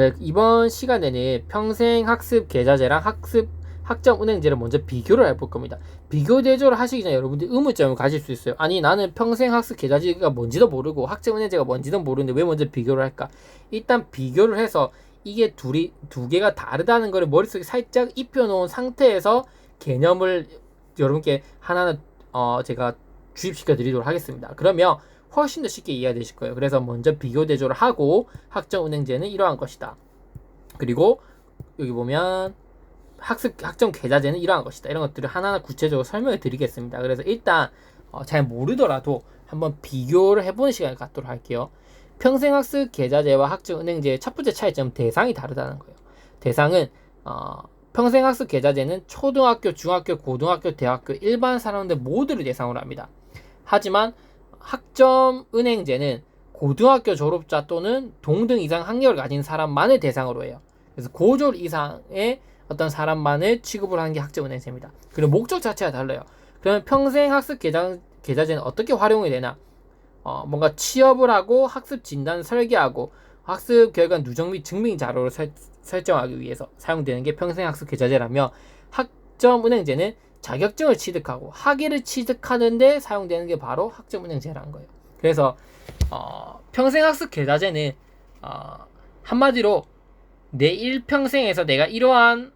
네, 이번 시간에는 평생 학습 계좌제랑 학습 학점 은행제를 먼저 비교를 해볼 겁니다. 비교 대조를 하시기 전에 여러분들 의문점을 가질 수 있어요. 아니 나는 평생 학습 계좌제가 뭔지도 모르고 학점 은행제가 뭔지도 모르는데 왜 먼저 비교를 할까? 일단 비교를 해서 이게 둘이 두 개가 다르다는 것을 머릿속에 살짝 입혀놓은 상태에서 개념을 여러분께 하나는 어 제가 주입시켜 드리도록 하겠습니다. 그러면 훨씬 더 쉽게 이해가 되실 거예요. 그래서 먼저 비교 대조를 하고 학점 은행제는 이러한 것이다. 그리고 여기 보면 학습 학점 계좌제는 이러한 것이다. 이런 것들을 하나하나 구체적으로 설명해 드리겠습니다. 그래서 일단 어, 잘 모르더라도 한번 비교를 해보는 시간을 갖도록 할게요. 평생학습 계좌제와 학점 은행제의 첫 번째 차이점 대상이 다르다는 거예요. 대상은 어, 평생학습 계좌제는 초등학교, 중학교, 고등학교, 대학교 일반 사람들 모두를 대상으로 합니다. 하지만 학점 은행제는 고등학교 졸업자 또는 동등 이상 학력을 가진 사람만을 대상으로 해요. 그래서 고졸 이상의 어떤 사람만을 취급을 하는 게 학점 은행제입니다. 그리고 목적 자체가 달라요. 그러면 평생 학습 계좌, 계좌제는 어떻게 활용이 되나? 어, 뭔가 취업을 하고 학습 진단 설계하고 학습 결과 누적 및 증빙 자료를 설, 설정하기 위해서 사용되는 게 평생 학습 계좌제라며 학점 은행제는 자격증을 취득하고 학위를 취득하는데 사용되는 게 바로 학점은행제라는 거예요. 그래서 어, 평생학습 계좌제는 어, 한마디로 내 일평생에서 내가 이러한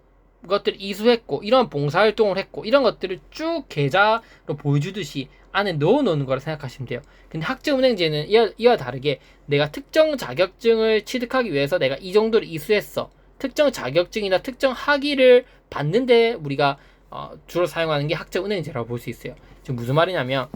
것들을 이수했고 이런 봉사활동을 했고 이런 것들을 쭉 계좌로 보여주듯이 안에 넣어놓는 거라 생각하시면 돼요. 근데 학점은행제는 이와, 이와 다르게 내가 특정 자격증을 취득하기 위해서 내가 이 정도를 이수했어. 특정 자격증이나 특정 학위를 받는데 우리가 어, 주로 사용하는 게 학점은행제라고 볼 수 있어요. 지금 무슨 말이냐면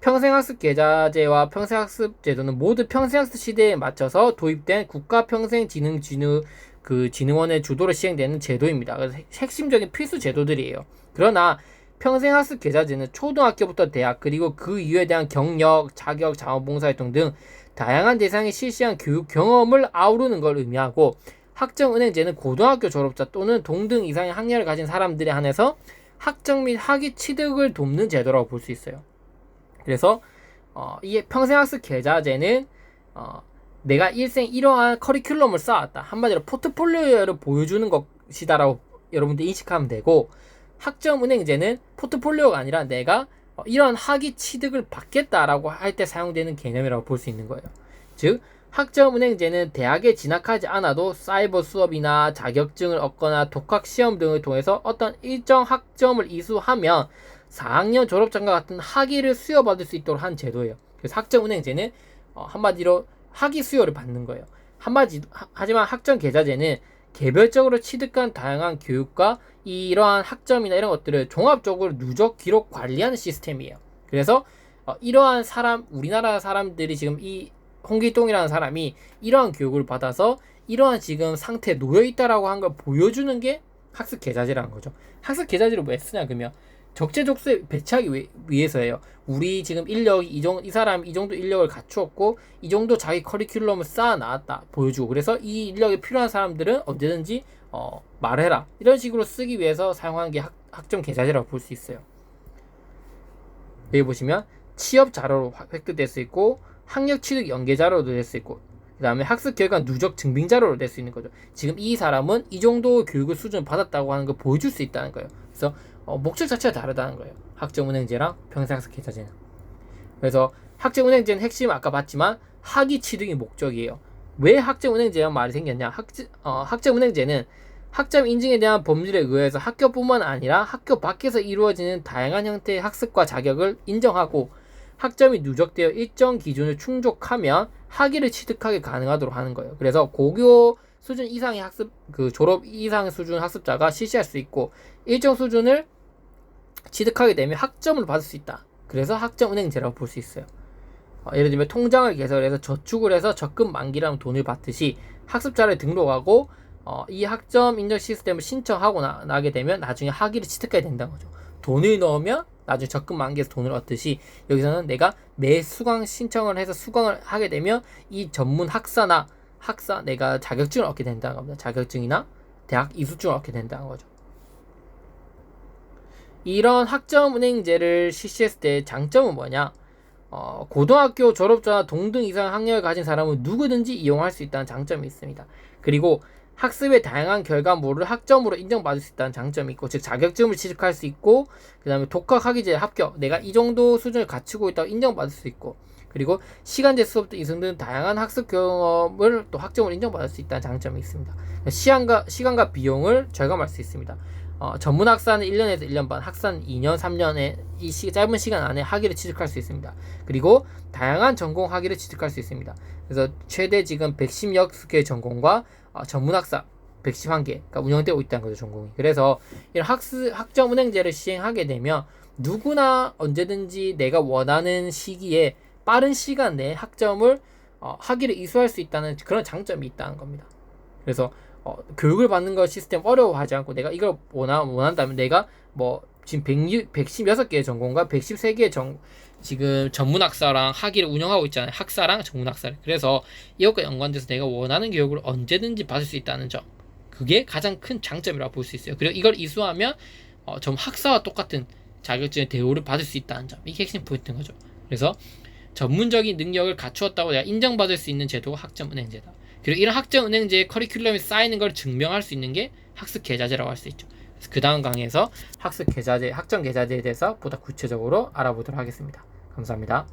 평생학습 계좌제와 평생학습 제도는 모두 평생학습 시대에 맞춰서 도입된 국가평생진흥진흥 그 진흥원의 주도로 시행되는 제도입니다. 그래서 핵심적인 필수 제도들이에요. 그러나 평생학습 계좌제는 초등학교부터 대학 그리고 그 이유에 대한 경력, 자격, 자원봉사활동 등 다양한 대상이 실시한 교육 경험을 아우르는 걸 의미하고 학점은행제는 고등학교 졸업자 또는 동등 이상의 학력을 가진 사람들에 한해서 학점 및 학위 취득을 돕는 제도라고 볼 수 있어요. 그래서 어, 이 평생학습 계좌제는 어, 내가 일생 이러한 커리큘럼을 쌓았다. 한마디로 포트폴리오를 보여주는 것이다라고 여러분들 인식하면 되고 학점은행제는 포트폴리오가 아니라 내가 어, 이러한 학위 취득을 받겠다라고 할 때 사용되는 개념이라고 볼 수 있는 거예요. 즉 학점은행제는 대학에 진학하지 않아도 사이버 수업이나 자격증을 얻거나 독학 시험 등을 통해서 어떤 일정 학점을 이수하면 4학년 졸업장과 같은 학위를 수여받을 수 있도록 한 제도예요. 그래서 학점은행제는 어, 한마디로 학위 수요를 받는 거예요. 한마디 하지만 학점 계좌제는 개별적으로 취득한 다양한 교육과 이러한 학점이나 이런 것들을 종합적으로 누적 기록 관리하는 시스템이에요. 그래서 어, 이러한 사람 우리나라 사람들이 지금 이 홍길동이라는 사람이 이러한 교육을 받아서 이러한 지금 상태에 놓여 있다라고 한 걸 보여주는 게 학습 계좌제라는 거죠. 학습 계좌제를 왜 쓰냐 그러면 적재적소에 배치하기 위해서예요. 우리 지금 인력이 이 정도 이 사람 이 정도 인력을 갖추었고 이 정도 자기 커리큘럼을 쌓아 나왔다 보여주고 그래서 이 인력이 필요한 사람들은 언제든지 어, 말해라 이런 식으로 쓰기 위해서 사용하는 게 학, 학점 계좌제라고 볼 수 있어요. 여기 보시면 취업 자료로 획득될 수 있고 학력 취득 연계 자료도 될 수 있고 그 다음에 학습 결과 누적 증빙 자료로 될 수 있는 거죠. 지금 이 사람은 이 정도 교육을 수준 받았다고 하는 걸 보여줄 수 있다는 거예요. 그래서 어, 목적 자체가 다르다는 거예요. 학점은행제랑 평생학습 계좌제는. 그래서 학점은행제는 핵심 아까 봤지만 학위 취득이 목적이에요. 왜 학점은행제란 말이 생겼냐? 학, 어, 학점은행제는 학점 인증에 대한 법률에 의해서 학교뿐만 아니라 학교 밖에서 이루어지는 다양한 형태의 학습과 자격을 인정하고 학점이 누적되어 일정 기준을 충족하면 학위를 취득하기 가능하도록 하는 거예요. 그래서 고교 수준 이상의 학습 그 졸업 이상 수준 학습자가 실시할 수 있고 일정 수준을 취득하게 되면 학점을 받을 수 있다. 그래서 학점 은행제라고 볼 수 있어요. 어, 예를 들면 통장을 개설해서 저축을 해서 적금 만기라는 돈을 받듯이 학습자를 등록하고 어, 이 학점 인정 시스템을 신청하고 나, 나게 되면 나중에 학위를 취득하게 된다는 거죠. 돈을 넣으면 나중에 적금 만기에서 돈을 얻듯이 여기서는 내가 매 수강 신청을 해서 수강을 하게 되면 이 전문 학사나 학사 내가 자격증을 얻게 된다는 겁니다. 자격증이나 대학 이수증을 얻게 된다는 거죠. 이런 학점은행제를 실시했을 때 장점은 뭐냐? 어, 고등학교 졸업자나 동등 이상 학력을 가진 사람은 누구든지 이용할 수 있다는 장점이 있습니다. 그리고 학습의 다양한 결과물을 학점으로 인정받을 수 있다는 장점이 있고, 즉 자격증을 취득할 수 있고, 그 다음에 독학학위제 합격, 내가 이 정도 수준을 갖추고 있다고 인정받을 수 있고, 그리고 시간제 수업 등 이승 등 다양한 학습 경험을 또 학점으로 인정받을 수 있다는 장점이 있습니다. 시간과 시간과 비용을 절감할 수 있습니다. 어, 전문 학사는 1년에서 1년 반, 학사는 2년, 3년에 이 시, 짧은 시간 안에 학위를 취득할 수 있습니다. 그리고 다양한 전공 학위를 취득할 수 있습니다. 그래서 최대 지금 110여 개 전공과 어, 전문 학사 111개가 운영되고 있다는 거죠, 전공이. 그래서 이런 학습 학점 은행제를 시행하게 되면 누구나 언제든지 내가 원하는 시기에 빠른 시간 내에 학점을 어, 학위를 이수할 수 있다는 그런 장점이 있다는 겁니다. 그래서 어, 교육을 받는 거 시스템 어려워하지 않고 내가 이걸 원하, 원한다면 내가 뭐 지금 100, 116개의 전공과 113개의 전 지금 전문 학사랑 학위를 운영하고 있잖아요. 학사랑 전문 학사를. 그래서 이것과 연관돼서 내가 원하는 교육을 언제든지 받을 수 있다는 점. 그게 가장 큰 장점이라고 볼 수 있어요. 그리고 이걸 이수하면 어, 전 학사와 똑같은 자격증의 대우를 받을 수 있다는 점. 이게 핵심 포인트인 거죠. 그래서 전문적인 능력을 갖추었다고 내가 인정받을 수 있는 제도가 학점은행제다. 그리고 이런 학점은행제의 커리큘럼이 쌓이는 걸 증명할 수 있는 게 학습 계좌제라고 할 수 있죠. 그 다음 강의에서 학습 계좌제, 학점 계좌제에 대해서 보다 구체적으로 알아보도록 하겠습니다. 감사합니다.